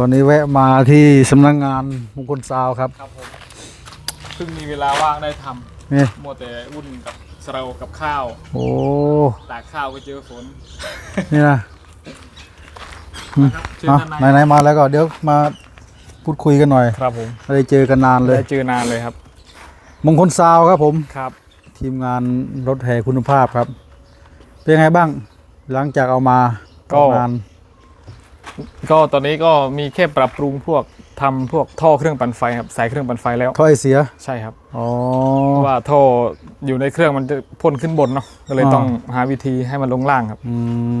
วันนี้แวะมาที่สำนักงานมงคลซาวครับ ครับผมเพิ่งมีเวลาว่างได้ทนี่ำมัวแต่วุ่นกับสเรากับข้าวโอ้ตากข้าวก็เจอฝน นี่นะเจอเอาด้านไหนใน ไหนๆมาแล้วก็เดี๋ยวมาพูดคุยกันหน่อยครับผมไม่ได้เจอกันนานเลยได้เจอนานเลยครับมงคลซาวครับผม ครับ ทีมงานรถแห่คุณภาพครับ เป็นไงบ้างหลังจากเอามาก็ออาน ก็ตอนนี้ก็มีแค่ปรับปรุงพวกทำพวกท่อเครื่องปั่นไฟครับใส่เครื่องปั่นไฟแล้วถ้อยเสียใช่ครับอ๋อเพราะว่าท่ออยู่ในเครื่องมันจะพ่นขึ้นบนเนาะก็เลยอ่าต้องหาวิธีให้มันลงล่างครับอื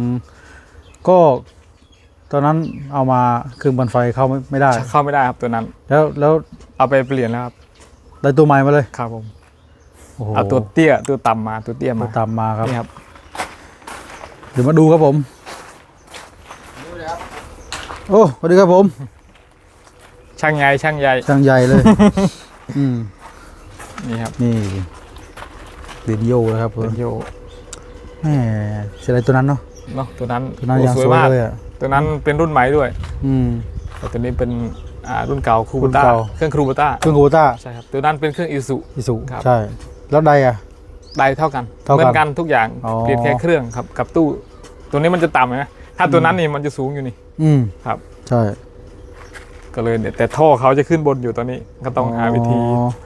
มก็ตอนนั้นเอามาเครื่องบันไฟเข้าไม่ไม่ได้ เข้าไม่ได้ครับตัวนั้น แล้วแล้วเอาไปเปลี่ยนแล้วครับได้ตัวใหม่มาเลยครับผมโอ้โหเอาตัวเตี้ยตัวต่ำมาตัวเตี้ยตัมาวตามมาครับนี่ครับเดี๋ยวมาดูครับผม โอ้สวัสดีครับผม ช่างใหญ่ช่างใหญ่ช่างใหญ่เลย อืมนี่ครับนี่เดนโยนะครับผมเป็นโยแหมเสียดายตัวนั้นเนาะเนาะตัวนั้นตัวนั้นโอ้ยังสสวยวยมากเลยอะตัวนั้นเป็นรุ่นใหม่ด้วย อืมแต่ตัวนี้เป็นอ่ารุ่นเก่าคูรุ่บูนต้าเก่าเครื่องคูบูต้าเครื่องโคต้าใช่ครับตัวนั้นเป็นเครื่องอิสุอิสุครับใช่แล้วใดอะไดเท่ากันเท่ากันเหมือนกันทุกอย่างอ๋อเปลี่ยนแค่เครื่องครับกับตู้ ตัวนี้มันจะต่ำนะถ้าตัวนั้นนี่มันจะสูงอยู่นี่ อืมครับ ใช่ ก็เลยเนี่ยแต่ท่อเขาจะขึ้นบนอยู่ตอนนี้ ก็ต้องอ๋อหาวิธี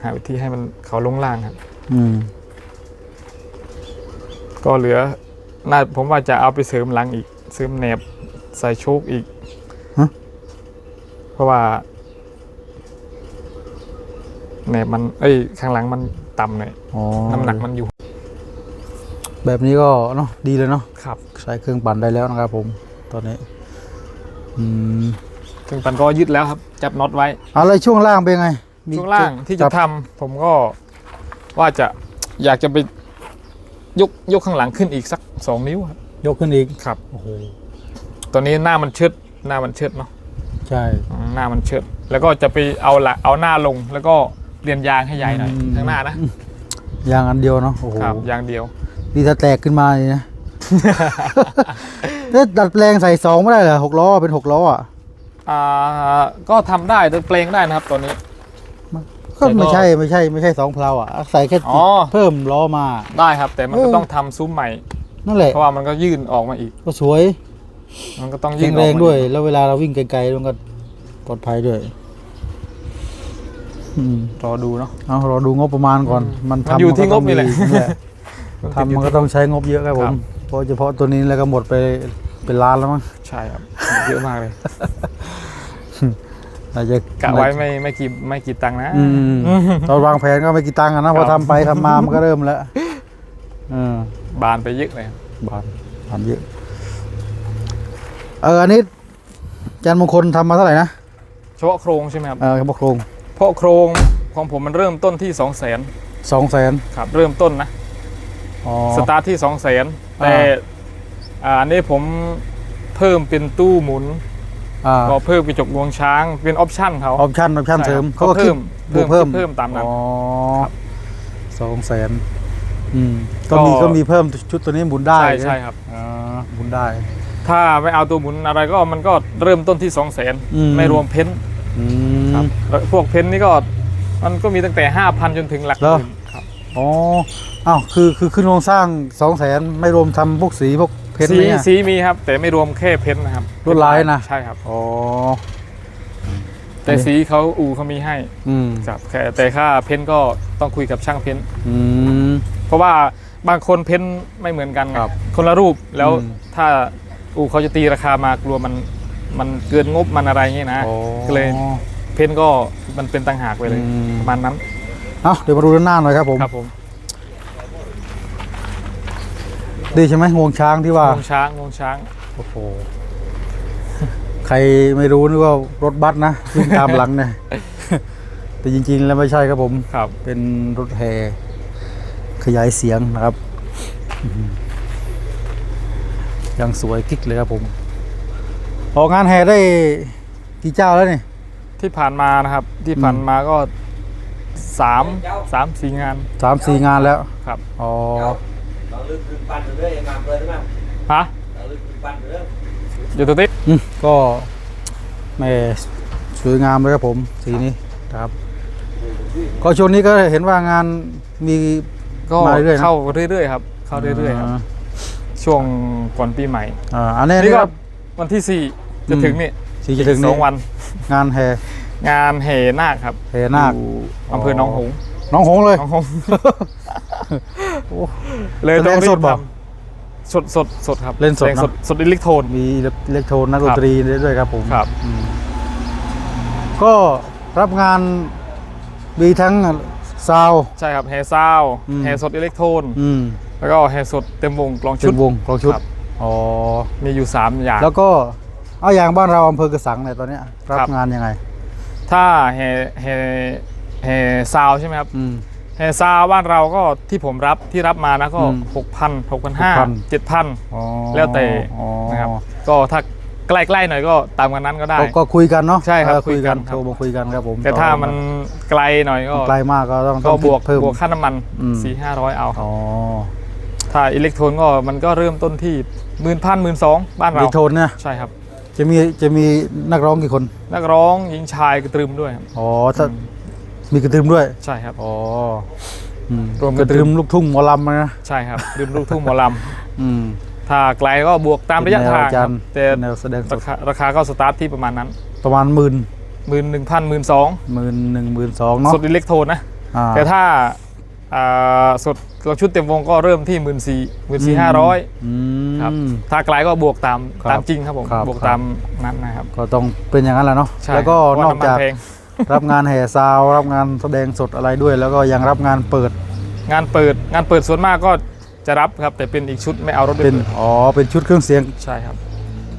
หาวิธีให้มันเขาลงล่างครับ อืม ก็เหลือน่าผมว่าจะเอาไปเสริมหลังอีก เสริมแหนบใส่โชคอีกฮะ เพราะว่าแหนบมันเอ้ยข้างหลังมันต่ำหน่อยอ๋อน้ำหนักมันอยู่แบบนี้ก็เนาะดีเลยเนาะครับ ใช้เครื่องปั่นได้แล้วนะครับผม ตอนนี้ อืมถึงปันก็ยึดแล้วครับ จับน็อตไว้ อะไรช่วงล่างเป็นไงมีช่วงล่างที่จะจับทำผมก็ว่าจะอยากจะไปยกยกข้างหลังขึ้นอีกสักสองนิ้วครับ ยกขึ้นอีกครับ โอ้โหตอนนี้หน้ามันเชิดหน้ามันเชิดเนาะใช่ อืมหน้ามันเชิด แล้วก็จะไปเอาหละเอาหน้าลง แล้วก็เปลี่ยนยางให้ใหญ่หน่อยข้างหน้านะยางอันเดียวเนาะโอ้โหครับยางเดียว นี่ถ้าแตกขึ้นมาเลยนะ แล้วดัดแปลงใส่สองไม่ได้เหรอหกล้อเป็นหกล้ออะอ่าก็ทำได้ดัดแปลงได้นะครับตอนนี้ก็แต่ก็ไม่ใช่ไม่ใช่ไม่ใช่สองเพลาอะใส่แค่อ๋อ เพิ่มล้อมา ได้ครับ แต่มันก็เออต้องทำซุ้มใหม่ นั่นแหละเพราะว่ามันก็ยื่นออกมาอีก ก็สวยมันก็ต้องแข็ยื่นงอแรอกงมาด้วย อีกแล้วเวลาเราวิ่งไกลๆมันก็ปลอดภัยด้วย อืมรอดูเนาะ เอาเราดูงบประมาณก่อนอืมมันมันทำอยู่ที่ก็ต้องงบนี่แหละมีนั่นแหละทำมันก็ต้องใช้งบเยอะครับผครัมบ เพราะเฉพาะตัวนี้แล้วก็หมดไปเป็นล้านแล้วมั้งใช่ครับเยอะมากเลยอาจจะกะไว้ไม่ไม่กี่ไม่กี่ตังค์นะอืมเราวางแผนก็ไม่กี่ตังค์อะนะพอครัทำบไปทำมามันก็เริ่มแล้วเออบานไปเยอะเลยครับบานบานเยอะเอออันนี้อาจันมงคลทำมาเท่าไหร่นะเฉพาะโครงใช่ไหมครับเออพวกโครงเพราะโครงของผมมันเริ่มต้นที่2 0 0 0 0นสองแสนครับ เริ่มต้นนะอ๋อสตาร์ทที่2 0 0 0 0นอ่า แต่อ่าอันนี้ผมเพิ่มเป็นตู้หมุนอ่าก็เพิ่มกระจกงวงช้างเป็นออปชั่นเขาออปชั่นออปชั่นใช่เสริมครับเขาก็คิดเพิ่มบวกเพิ่มเพิ่มตามนั้นอ๋อครับสองแสนอืมก็ก็มีก็มีเพิ่มชุดตัวนี้หมุนได้ใช่ไหมใช่ครับอ่าหมุนได้ ถ้าไม่เอาตัวหมุนอะไรก็มันก็เริ่มต้นที่2 0 0 0 0นอืมไม่รวมเพ้นท์อืครัมบแล้วพวกเพ้นท์นี่ก็มันก็มีตั้งแต่5,000จนถึงหลักหเหรอมื่นครับอ๋อ อ้าวคือคือขึ้นโครงสร้างสองแสนไม่รวมทำพวกสีพวกเพชรสีไหมอะสีมีครับ แต่ไม่รวมแค่เพ้นท์นะครับลวดลายนะ ใช่ครับ อ๋อแต่สีเขาอู่เขามีให้อืมครับแค่แต่ค่าเพ้นท์ก็ต้องคุยกับช่างเพ้นท์อืม เพราะว่าบางคนเพ้นท์ไม่เหมือนกันไงครับคนละรูปแล้วอืมถ้าอู่เขาจะตีราคามากลัวมันมันเกินงบมันอะไรเงี้ยนะอ๋อก็เลยเพ้นท์ก็มันเป็นต่างหากไปเลยอืม ประมาณนั้น เอ้าเดี๋ยวมาดูด้านหน้าหน่อยครับผม ครับผม ดีใช่ไหมงวงช้างที่ว่า งวงช้างงวงช้าง โอ้โห ใครไม่รู้นึกว่ารถบัสนะวิ่งตามหลังเนี่ย แต่จริง ๆ แล้วไม่ใช่ครับผม ครับ เป็นรถแห่ขยายเสียงนะครับอื้อหือยังสวยกิ๊กเลยครับผมออกงานแห่ได้กี่เจ้าแล้วนี่ที่ผ่านมานะครับ ที่ผ่านมาก็สามสามสี่งานสามสี่งานแล้วครับ อ๋อเรา ลึกขึ้นปั้นเรื่อยๆมาเปิดได้ไหมฮะเราลึกขึ้นปั้นเรื่อยอยู่ตัวติ๊กอืมก็แหม่สวยงามเลยครับผมสีนี้ครับก็ช่วงนี้ก็เห็นว่างานมีก็มาเรื่อยๆนะเข้าเรื่อยๆครับ เข้าเรื่อยๆครับ ช่วงก่อนปีใหม่อ่าอันนี้นี่นี่ก็ครับวันที่สี่จะอืมถึงนี่สีจะถึงสนี่องวัน งานแห่งานแห่นาคครับแห่นาคอยู่อำเภอหนองหงส์น้องหงส์เลยหนองหงส์โอ้ เลยแสดงต้องรีสดบบ่ทำสดสดสดครับเล่นสดแสงเนอะสดสดอิเล็กโทนมีอิเล็กโทรนนักดคนรับตรีด้วยครับผมครับอืมก็รับงานมีทั้งซาวด์ใช่ครับแห่ซาวอืมแห่สดอิเล็กโทนอืมแล้วก็แห่สดเต็มวงกลองเป็ชุดนวงกลองชุดครับอ๋อมีอยู่ 3 อย่าง แล้วก็เอาอย่างบ้านเราอำเภอกระสังเนี่ยตอนเนี้ยรับครับงานยังไง ถ้าแห่แห่แห่ซาวใช่ไหมครับอืม แห่ซาวบ้านเราก็ที่ผมรับที่รับมานะก็อืมหกพันหกพันห้า6,000เจ็ดพันอ๋อแล้วแต่อ๋อนะครับก็ถ้าใกล้ๆหน่อยก็ตามกันนั้นก็ได้ ก็ก็คุยกันเนาะใช่ครับเออคุยกันคุยกันครับโทรมาคุยกันครับผม แต่ถ้ามันไกลหน่อยก็ไกลมากก็ต้องก็ต้องบวกเพิ่มบวกค่าน้ำมันอืมสี่ห้าร้อยเอาครับอ๋อถ้าอิเล็กโทรนก็มันก็เริ่มต้นที่หมื่นพันหมื่นสองบ้านมีเราโทนเนี่ยใช่ครับจะมีจะมีนักร้องกี่คน นักร้องหญิงชายกระตรึมด้วยครับอ๋อถ้า มีกระตืมด้วย ใช่ครับ อ๋ออืมรวมกกระระตืตืมม ลูกทุ่งหมอลำนะใช่ครับริมลูกทุ่งหมอลอืมำถ้าไกลก็บวกตามระยะทางเป็นแนวอาคจารัรบย์แต่แนวแสดงสราดคาราคาก็สตาร์ทที่ประมาณนั้นประมาณหมื่นหมื่นหนึ่งพันหมื่นสองหมื่นหนึ่งหมื่นสองเนาะสดอิเล็กโทรนนะ อ่า แต่ถ้าอ่าสดเราชุดเต็มวงก็เริ่มที่หมื่นสี่หมื่นสี่ห้าร้อยอืม ครับถ้าไกลก็บวกตามครับตามจริงครับผมครับบวกครับตามนั้นนะครับ ก็ต้องเป็นอย่างนั้นแหละเนาะใช่แล้วก็เพนราะอกว่าำมัจากแพง รับงานแห่ซาว รับงานแสดงสดอะไรด้วย แล้วก็ยังรับงานเปิด งานเปิดงานเปิดส่วนมากก็จะรับครับ แต่เป็นอีกชุดไม่เอารถไปเป็น เปิดอ๋อ เป็นชุดเครื่องเสียงใช่ครับ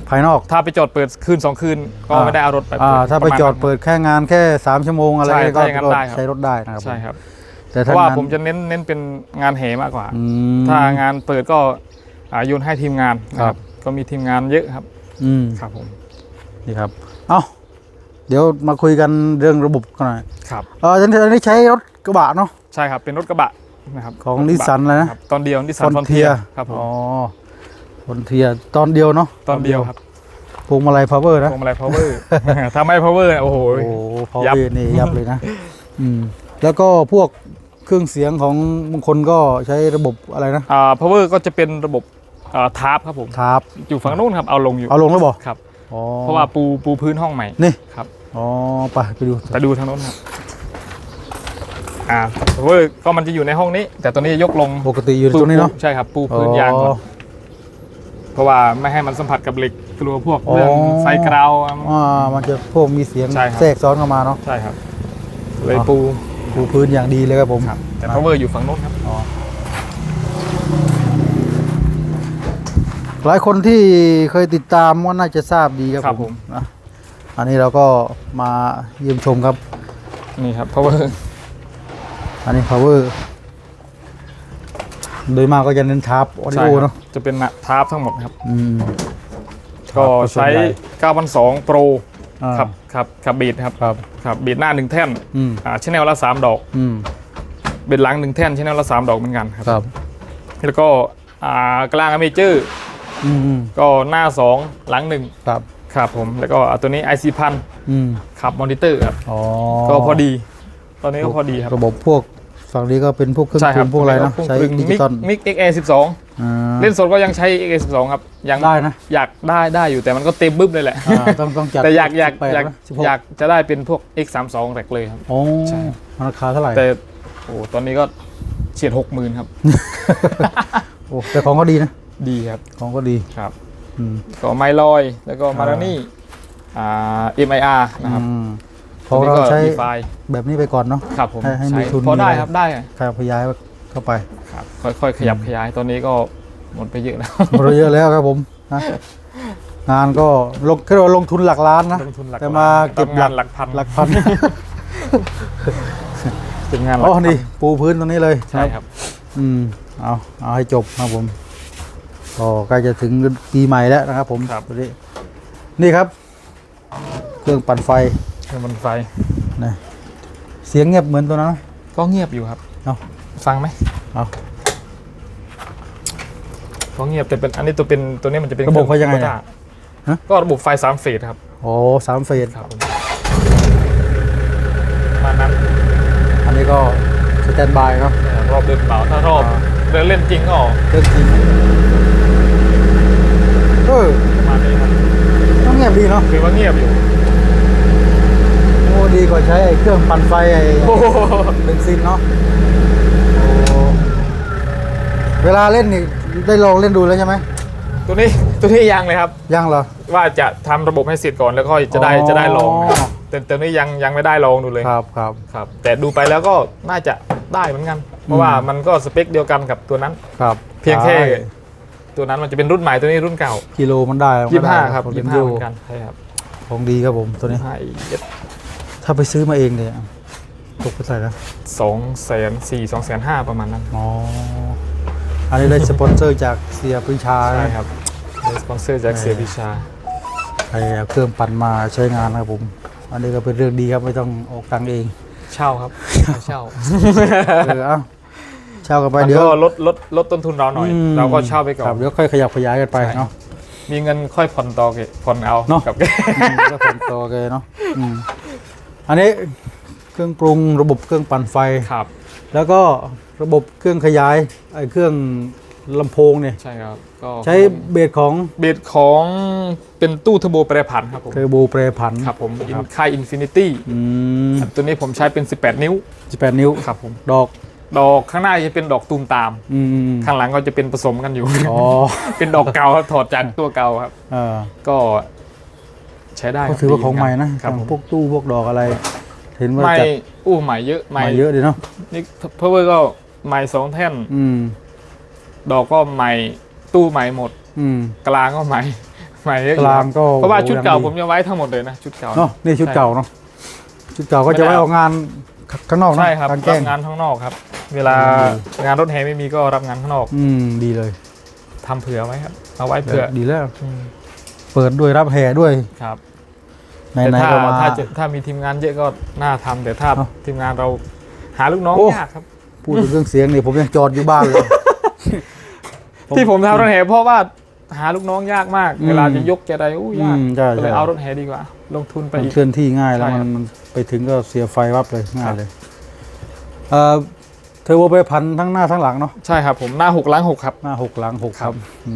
ภายนอก ถ้าไปจอดเปิดคืนสองคืนก็อ่า ไม่ได้เอารถไปอ่าเปิดถ้าไประมณจอดนั้น เปิดแค่งานแค่ 3 ชั่วโมงอะไรใช่ก็ถ้าอย่างนั้นก็ได้ครับ ใช้รถได้นะครับใช่ครับ แต่เพถ้าราะว่างานผมจะเน้นเน้นเป็นงานเหมากกว่า อืม ถ้างานเปิดก็อ่าโยนให้ทีมงานนะคครัรับบก็มีทีมงานเยอะครับ อืม ครับผม นี่ครับ เอ้า เดี๋ยวมาคุยกันเรื่องระบบกันหน่อยครับเออตอนนี้ตอนนี้ใช้รถกระบะเนาะใช่ครับเป็นรถกระบะนะครับของรถกระบะนิสสันเลยนะครับตอนเดียวนิสสันฟอนเทียครับผมอ๋อฟอนเทียตอนเดียวเนาะตอนเดียวครับพวงมาลัยพาวเวอร์นะพวงมาลัย power ถ้าไม่ power เนี่ยโอ้โหโอ้โหพาวยัเวบอร์นี่ยับเลยนะอืมแล้วก็พวกเครื่องเสียงของบางคนก็ใช้ระบบอะไรนะอ่า power ก็จะเป็นระบบอ่าทาร์ปครับผมทาร์ปอยู่ฝั่งนู้นครับเอาลงอยู่เอาลงแล้วบอกครับอ๋อเพราะว่าปูปูพื้นห้องใหม่นี่ครับ อ๋อไปไปดูไปดูทางนู้นครับอ่า power ก็มันจะอยู่ในห้องนี้ แต่ตัวนี้จะยกลงปกติอยู่ตรงนี้เนาะปูใช่ครับ ปูพื้นยางก่อนเพราะว่าไม่ให้มันสัมผัสกับเหล็กกลัวพวกเรื่องอ๋อไฟกราวอ่ามันจะพวกมีเสียงใช่ครับแทรกซ้อนเข้ามาเนาะใช่ครับเลยอ๋อปูปูพื้นอย่างดีเลยครับผมครับแต่ power อยู่ฝั่งนู้นครับอ๋อหลายคนที่เคยติดตามว่าน่าจะทราบดีครับครับผผมมนะ อันนี้เราก็มาเยี่ยมชมครับ นี่ครับ power อันนี้ power โดยมากก็จะเน้นทาร์ปออดิใช่โอครัเนาะบจะเป็นทาร์ปทั้งหมดครับ อืมก็ใช้ส่วนญ่9,2 Pro อ่าครับครับครับบีดครับครับครับบีดหน้าหนึ่งแท่นอืมอ่าชแนลละ3ดอกอืมบีดหลังหนึ่งแท่นชแนลละ3ดอกเหมือนกันครับครับ แล้วก็อ่ากลางอเมเจอร์อืมอืมก็หน้า2หลัง1ครับ ครับผมแล้วก็อ่าตัวนี้ IC พันอืมขับมอนิเตอร์ครับอ๋อก็พอดี ตอนนี้ก็พอดีครับระบบพวกฝั่งนี้ก็เป็นพวกเครื่องใช่ปครัรุบงพวกอะไรเนาะเคงใช้ปรุงดิจิตอลมิก XA 12อ่าเล่นสดก็ยังใช้ XA 12ครับยังได้นะอยากได้ได้อยู่แต่มันก็เต็มบึ้มเลยแหละอ่าต้องต้องจัดแต่อยากอยาก18อยากนะ16อยากจะได้เป็นพวก X 3 2แรกเลยครับโอ้ใช่ราคาเท่าไหร่แต่โอ้ตอนนี้ก็เฉียดหกหมื่นครับโอ้แต่ของก็ดีนะ ดีครับของก็ดีครับอืม ก็ไมลอยแล้วก็มารานี่อ่า MIR นะครับอืมพอเราใช้ดีไฟแบบนี้ไปก่อนเนาะครับผมให้ให้มีใช้ทุนพอได้มีอะไรครับได้ขยับขยายเข้าไปครับค่อยๆ ขยับขยายตอนนี้ก็หมดไปเยอะแล้วหมดเยอะแล้วครับผมนะงานก็ลงก็ว่าลงทุนหลักล้านนะลงทุนหลักแต่มาเก็บทำงานหลักพันหลักพันเป็นงานหลัอ๋กอพันนี่ปูพื้นตรงนี้เลยใช่ครับ อืมเอาเอาให้จบครับผม ก็ใกล้จะถึงปีใหม่แล้วนะครับ ผมครับวันนี้นี่ครับ เครื่องปั่นไฟเครื่องบนไฟนะเสียงเงียบเหมือนตัวนั้นไหมก็เงียบอยู่ครับเอาฟังไหมเอาก็เงียบแต่เป็นอันนี้ตัวเป็นตัวนี้มันจะเป็นระบบเขายังไงครื่เนี่ยโบต้าฮะก็ระบบไฟสามเฟสครับโอ้สามเฟสครับผมประมาณนั้นอันนี้ก็สแตนบายเนาะรอบเดินเปล่าถ้ารอบอ่าเดินเล่นจริงก็เรื่องจริง เออประมาณนี้ครับต้องเงียบดีเนาะถือว่าเงียบอยู่โอ้ดีกว่าใช้ไอ้เครื่องปั่นไฟไอ้โอ้โหเบนซินเนาะโอ้เวลาเล่นนี่ได้ลองเล่นดูแล้วใช่ไหมตัวนี้ตัวนี้ยังเลยครับ ยังเหรอ ว่าจะทำระบบให้เสร็จก่อนแล้วก็จะได้อ๋อ จะได้ลองนะครับแต่แต่ตัวนี้ยังยังไม่ได้ลองดูเลยครับครับ ครับ แต่ดูไปแล้วก็น่าจะได้เหมือนกัน เพราะว่ามันก็สเปคเดียวกันกับตัวนั้น ครับเพียงแค่ ตัวนั้นมันจะเป็นรุ่นใหม่ตัวนี้รุ่นเก่ากิโลมันได้มันก็ยี่ได้ห้าครับผมยี่เป็นห้ายูเหมือนกันใช่ครับของดีครับผมตัวนี้ให้ถ้าไปซื้อมาเองเนี่ยตกไปเท่าไหร่นะสองแสนสี่สองแสนห้าประมาณนั้นอ๋ออันนี้ได้สปอนเซอร์จากเสียปรีชาใช่นะครับได้สปอนเซอร์จากเสียพิชาไอ้เครื่องปั่นมาใช้งานนะครับผม อันนี้ก็เป็นเรื่องดีครับไม่ต้องออกตังค์เอง เช่าครับเช่าเออเอ้าเช่ากันไปมันเดี๋ยวก็ลดลดลดต้นทุนเราหน่อยมเราก็เช่าไปก่อครันบเดี๋ยวค่อยขยับขยายกันไปใช่ เนาะ มีเงินค่อยผ่อนต่อเกผ่อนเอาเนอะ กับแกอืมก็ผมโตเลยเนาะอืมอันนี้เครื่องปรุงระบบเครื่องปั่นไฟ ครับแล้วก็ระบบเครื่องขยายไอ้เครื่องลำโพงเนี่ยใช่ครับก็ใช้เบสของเบสของเป็นตู้เทอร์โบแปรผันครับผมเทอร์โบแปรผันครับผมอินค่ายอินฟินิตี้อืมตัวนี้ผมใช้เป็น 18 นิ้ว 18 นิ้ว ครับผม ดอก ดอกข้างหน้าจะเป็นดอกตูมตาม อืมข้างหลังก็จะเป็นผสมกันอยู่ อ๋อ เป็นดอกเก่าครับถอดจากตัวเก่าครับ เออก็ใช้ได้ก็ถือว่าของใหม่นะครับผมพวกตู้พวกดอกอะไร เห็นว่าใหม่จัดอู้ใหม่เยอะใหม่เยอะดีเนาะนี่เพเวอร์ก็ใหม่สองแท่น อืม ดอกก็ใหม่ตู้ใหม่หมด อืม กลางก็ใหม่ใหม่เยอะอกยู่ลางก็เพราะว่าชุดเก่าโอ้โหผมจะไว้ทั้งหมดเลยนะชุดเก่า เนาะนี่ชุดเก่าเนาะชุดเก่าก็จะไม่ไว้ได้ออกงาน ข้างนอกเนอะใช่ครับกลางรัแจ้งบงานข้างนอกครับ เวลาอืงานรถแห่ไม่มีก็รับงานข้างนอกอืมดีเลยทำเผื่อไว้ครับเอาไว้เผื่อดีแล้ว อืมเปิดด้วยรับแห่ด้วยครับไหแต่นถ้าๆก็มา ถ้าจะถ้ามีทีมงานเยอะก็น่าทำแต่ถ้าเอ้าทีมงานเราหาลูกน้องโอ้ ยากครับพูดถึงเรื่องเสียงนี่ผมยังจอดอยู่บ้านเลยที่ผมทำรถแห่เพราะว่า หาลูกน้องยากมากอืมเวลาจะยกจะอะไรอู้ยากอืมใช่ก็เลยใช่ เอารถแห่ดีกว่า ลงทุนไปมันอีก เคลื่อนที่ง่ายแล้วใช่ครัมันบมันไปถึงก็เสียไฟวับเลยง่าครัยบ เลยเอ่อเทอร์โบไปพันทั้งหน้าทั้งหลังเนาะใช่ครับผมหน้าหกล้างหกครับ หน้าหกหลังหกคครัรับบอื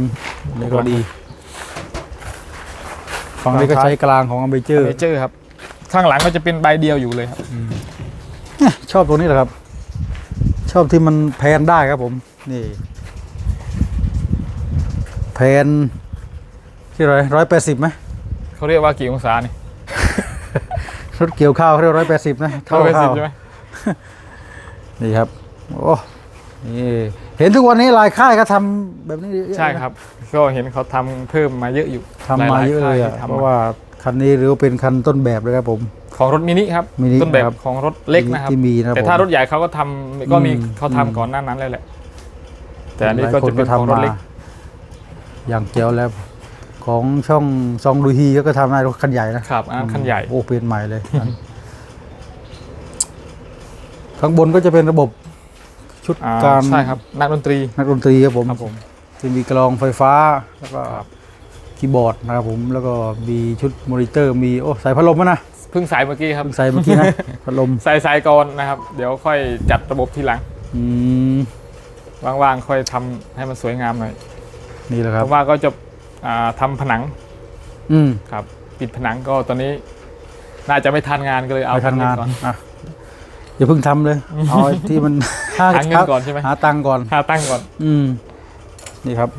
มนี่หก็กหลังดีฝั่งนี้ก็ฝั่งท้าย ใช้กลางของอเบเจอร์ เมเจอร์ครับ ข้างหลังก็จะเป็นใบเดียวอยู่เลยครับ ชอบตัวนี้แหละครับ ชอบที่มันแพนได้ครับผม นี่ แพนที่ไรร้อยแปดสิบไหมเขาเรียกว่ากี่องศานี่ รถเกี่ยวข้าวเขาเรียกร้อยแปดสิบนะเท่าร้อยแปดสิข้าบวใช่ไหมนี่ครับโอ้นี่เห็นทุกวันนี้หลายค่ายก็ทำแบบนี้เยอะๆนะใช่ครับ ก็เห็นเขาทำเพิ่มมาเยอะอยู่ทำมาเยอะเลยหอะๆค่ที่ทำเพราะว่าคันนี้หรือว่าเป็นคันต้นแบบเลยครับผม ของรถมินิครับมินิต้นแบบครับของรถเล็กนะครับที่มีนะครับแต่ถ้าผมรถใหญ่เขาก็ทำก็มีอืมเขาทำอืมก่อนหน้านั้นเลยแหละ แต่อันนี้หลายก็คจะเป็นของรถเล็ก อย่างเจ๋วแล้วของช่องซองดูฮีก็ทำได้รถคันใหญ่นะครับอันนั้นคันใหญ่ โอ้เปลี่ยนใหม่เลย ข้างบนก็จะเป็นระบบชุดอ่าการใช่ครับ นักดนตรี นักดนตรีครับผมครับผม จะมีกลองไฟฟ้าแล้วก็ครับ คีย์บอร์ดนะครับผมแล้วก็มีชุดมอนิเตอร์ มีโอ้สายพัดลมอะนะเพิ่งสายเมื่อกี้ครับเพิ่งใส่เมื่อกี้นะ พัดลมใส่สายก่อนนะครับ เดี๋ยวค่อยจัดระบบทีหลัง อืมว่างๆ ค่อยทำให้มันสวยงามหน่อย นี่แหละคเพรับ ราะว่าก็จะอ่าทำผนังอืมครับ ปิดผนังก็ตอนนี้น่าจะไม่ทันงานก็เลยเอาไปทำงานก่อน อะอย่าเพิ่งทำเลยเอาไอ้ที่มัน หาเงินก่อนใช่ไหม หาตังค์ก่อน หาตั้งก่อน อืม นี่ครับ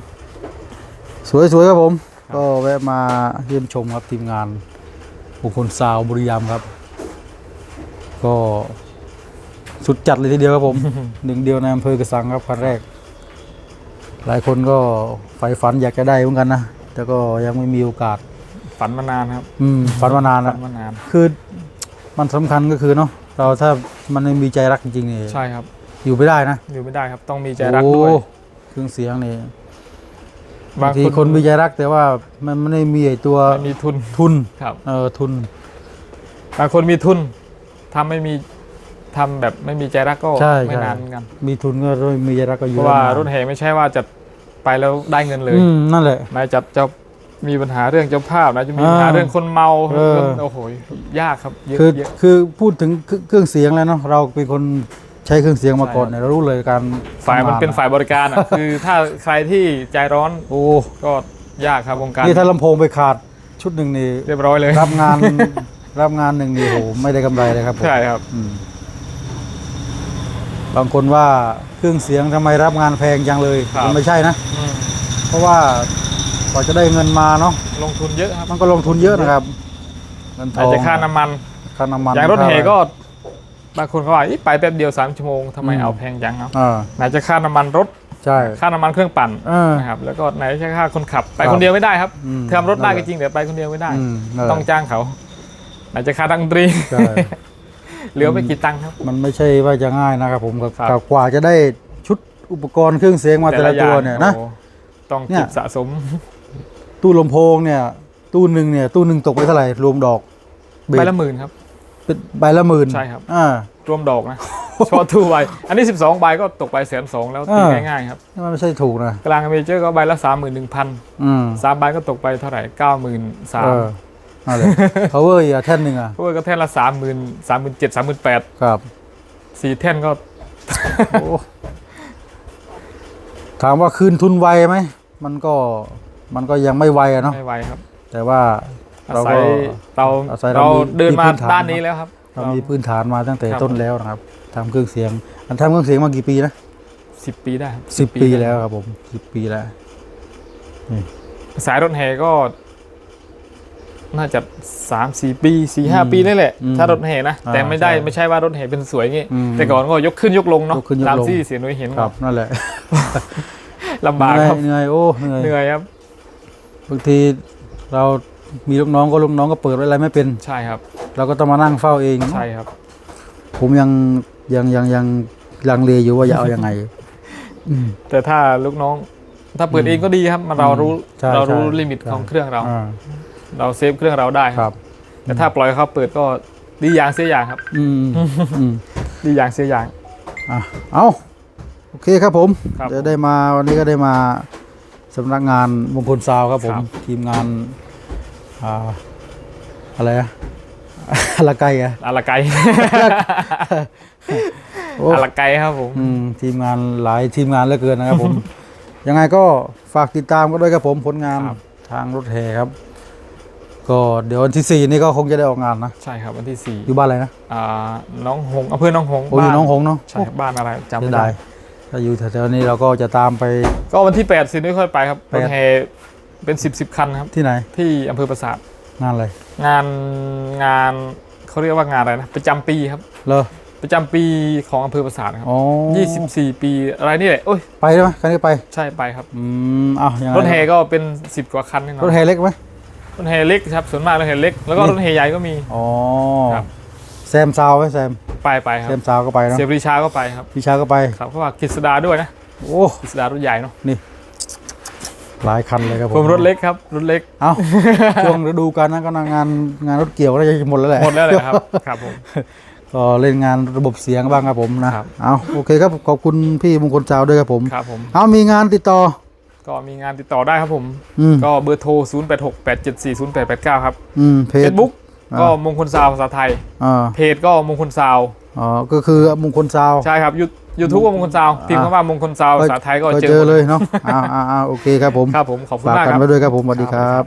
สวยๆครับผมก็แวะมาเยี่ยมชมครับทีมงานบุคคลซาวบุรีรัมย์ครับ ก็สุดจัดเลยทีเดียวครับผม หนึ่งเดียวในอำเภอกระสังครับคันแรก หลายคนก็ใฝ่ฝันอยากจะได้เหมือนกันนะ แต่ก็ยังไม่มีโอกาส ฝันมานานครับ อืมฝันมานานฝัแล้วนมานาน คือมันสำคัญก็คือเนาะเราถ้ามันไม่มีใจรักจริงๆนี่ใช่ครับ อยู่ไม่ได้นะอยู่ไม่ได้ครับ ต้องมีใจรักด้วย โอ้เครื่องเสียงนี่บาบางงทีคนมีใจรักแต่ว่ามันไม่ได้มีไอ้ตัวไม่มีทุนทุนครับ เออทุนบางคนมีทุนทำไม่มี ทำแบบไม่มีใจรักก็ใช่ไม่ใช่นานเหมือนกันมีทุนก็ไม่มีใจรักก็อเพยู่ราะว่าได้นนรุ่นแห่ไม่ใช่ว่าจะไปแล้วได้เงินเลย อืมนั่นแหละ นายจะจะมีปัญหาเรื่องเจ้าภาพนะจะมีปัญหาอ่าเรื่องคนเมาเออเรื่องโอ้โหยากครับเยอะคือเยอะ คือพูดถึงเครื่องเครื่องเสียงแล้วเนาะเราเป็นคนใช้เครื่องเสียงมาก่อนเนี่ยเรารู้เลยการฝ่ายมันทำงเป็นฝ่ายบริการอะ คือถ้าใครที่ใจร้อนโอ้ก็ยากครับวงการนี่ถ้าลำโพงไปขาดชุดหนึ่งนี่เรียบร้อยเลยรับงาน รับงานหนึ่งนี่โหไม่ได้กำไรเลยครับผมใช่ครับ อืม บางคนว่าเครื่องเสียงทำไมรับงานแพงจังเลยครับ มันไม่ใช่นะ อืมเพราะว่ากว่าจะได้เงินมาเนาะลงทุนเยอะครับมันก็ลงทุนเยอะนะครับเงินทอาจองจะค่าน้ำมัน ค่าน้ำมันอย่างรถค่าแห่อะไรก็บางคนเขาว่าอีไปแป๊บเดียว 3 ชั่วโมงทำไมอืม เอาแพงจังครับอ่าไหนจะค่าน้ำมันรถใช่ ค่าน้ำมันเครื่องปั่นเออนะครับแล้วก็ไหนจะค่าคนขับ ไปครับคนเดียวไม่ได้ครับอืมทำรถได้นั่นแหก็ละจริงแต่ไปคนเดียวไม่ได้ อืมนั่นแหละ ต้องจ้างเขาไหนจะค่าดังดนตรี ใช่ เหลือไม่กี่ตังค์ครับ มันไม่ใช่ว่าจะง่ายนะครับผมกับครับกับกว่าจะได้ชุดอุปกรณ์เครื่องเสียงมาแต่ละตัวเนี่ยนะโอ้ต้องเนี่ยเก็บสะสม ตู้ลำโพงเนี่ย ตู้หนึ่งเนี่ย ตู้หนึ่งตกไปเท่าไหร่รวมดอกเบสใบละหมื่นครับเป็นใบละหมื่นใช่ครับอ่ารวมดอกนะเฉพาะทูใบอันนี้ 12ใบก็ตกไปแสนสองแล้วตีอ่าง่ายๆครับนี่มันไม่ใช่ถูกนะกลางเมเจอร์ก็ใบละสามหมื่นหนึ่งพันอืมสามใบก็ตกไปเท่าไหร่เก้าหมื่นสามเออ นั่นแหละ power อีกอะแท่นหนึ่งอะ พวกก็แท่นละสามหมื่นสามหมื่นเจ็ดสามหมื่นแปดครับ สี่แท่นก็ โอ้ถามว่าคืนทุนไวไหม มันก็มันก็ยังไม่ไวอะเนาะไม่ไหวครับ แต่ว่าอาเราศัก็ ยเราอาศัยเราเรามีเดินมามีพื้นฐาน ด้านนี้แล้วครับ เรามีพื้นฐานมาตั้งแต่ครับ ต้นแล้วนะครับทำเครื่องเสียง อันทำเครื่องเสียงมากี่ปีนะสิบปีได้ครับสิบปีแล้วครับผมสิบปีแล้ว สายรถแห่ก็ น่าจะสามสี่ปีสี่ห้าปีนี่แหละอืมถ้ารถแห่นะอ่าแต่ไม่ได้ใช่ไม่ใช่ว่ารถแห่เป็นสวยงี้อืมแต่ก่อนก็ยกขึ้นยกลงเนาะยกขึ้นยกลงตามที่เสียหนุยเห็นครับนั่นแหละลำบากเหนื่อยครับเหนื่อยโอ้เหนื่อยเหนื่อยครับบางทีเรามีลูกน้องก็ลูกน้องก็เปิดอะไรไม่เป็นใช่ครับ เราก็ต้องมานั่งเฝ้าเองใช่ครับ ผมยังยังยังยังลังเลอยู่ว่าจะเอายังไงอืมแต่ถ้าลูกน้อง ถ้าเปิดอืมเองก็ดีครับ มันเรารู้ใช่เรารู้ใช่ลิมิตใช่ของเครื่องเราอ่า เราเซฟเครื่องเราได้ครับ แต่ถ้าปล่อยเขาเปิดก็ดีอย่างเสียอย่างครับ อืมอืมดีอย่างเสียอย่างอะเอาโอเคครับผมครับ จะได้มาวันนี้ก็ได้มาสำนักงานมงคลซาวครับผมครับ ทีมงานอ่าอะไรอะอะไรไกลอะอาละไก โอ้อาละไกครับผม อืมทีมงานหลายทีมงานเหลือเกินนะครับผม ยังไงก็ฝากติดตามก็ด้วยครับผมผลงานครับ ทางรถแห่ครับ ก็เดี๋ยววันที่สี่นี่ก็คงจะได้ออกงานนะ ใช่ครับวันที่สี่อยู่บ้านอะไรนะอ่าน้องหงส์อำเภอน้องหงส์โอ้อยู่บ้าน้องหงส์เนาะใช่ครับบ้านอะไรจำเสีไม่ยได้ดายถ้าอยู่แถวๆนี้เราก็จะตามไป ก็วันที่ 8สินี่ค่อยไปครับแปรด ถแห่เป็น 10บสคันครับ ที่ไหนที่อำเภอปราสาทงานอะไรงานงานเขาเรียกว่างานอะไรนะประจำปีครับ เลอประจำปีของอำเภอปราสาทครับอ๋อ24ปีอะไรนี่แหละโอ้ยไปได้ไหมคันนี้ไป ใช่ไปครับ อืมอ้าวยังไงรถแห่ก็เป็น 10 กว่าคันนี่รถเนาะแห่เล็กไหม รถแห่เล็กครับส่วนมากรถแห่เล็กแล้วก็นี่รถแห่ใหญ่ก็มี อ๋อครับ แซมซาวไหมแซมไปไปครัแซบมซาวก็ไปเนาะเสียบริชาก็ไปครับพี่ชาก็ไป ครับเพราะว่ากฤษดาด้วยนะโอ้กฤษดารถใหญ่เนาะหลายคันเลยครับผมผมรถเล็กครับรถเล็กเอ้า ช่วงฤดูกาลนั้นก็งานงานรถเกี่ยวก็จะหมดแล้วแหละ หมดแล้วเลยครับ ครับผม ก็เล่นงานระบบเสียงบ้างครับผมนะครับ เอาโอเคครับขอบคุณพี่มงคลซาวด้วยครับผม ครับผม เอามีงานติดต่อ ก็มีงานติดต่อได้ครับผม อืม ก็เบอร์โทร 0 8 6 8 7 4 0 8 8 9 ครับอืมเพเฟจ ซบุ๊กอ่า ก็มงคลซาวภาษาไทย อ่าเพจก็มงคลซาวอ๋อก็คือมงคลซาว ใช่ครับยูทูบก็มงคลซาวพิมพ์คำว่ามงคลซาวภาษาไทยก็ก็เจเจออหมดเลยเนาะอ่าอ่าอ่าโอเคครับผม ครับผมขอบคุณฝากมากกันครับ ไว้ด้วยครับผมสวัสดีครับ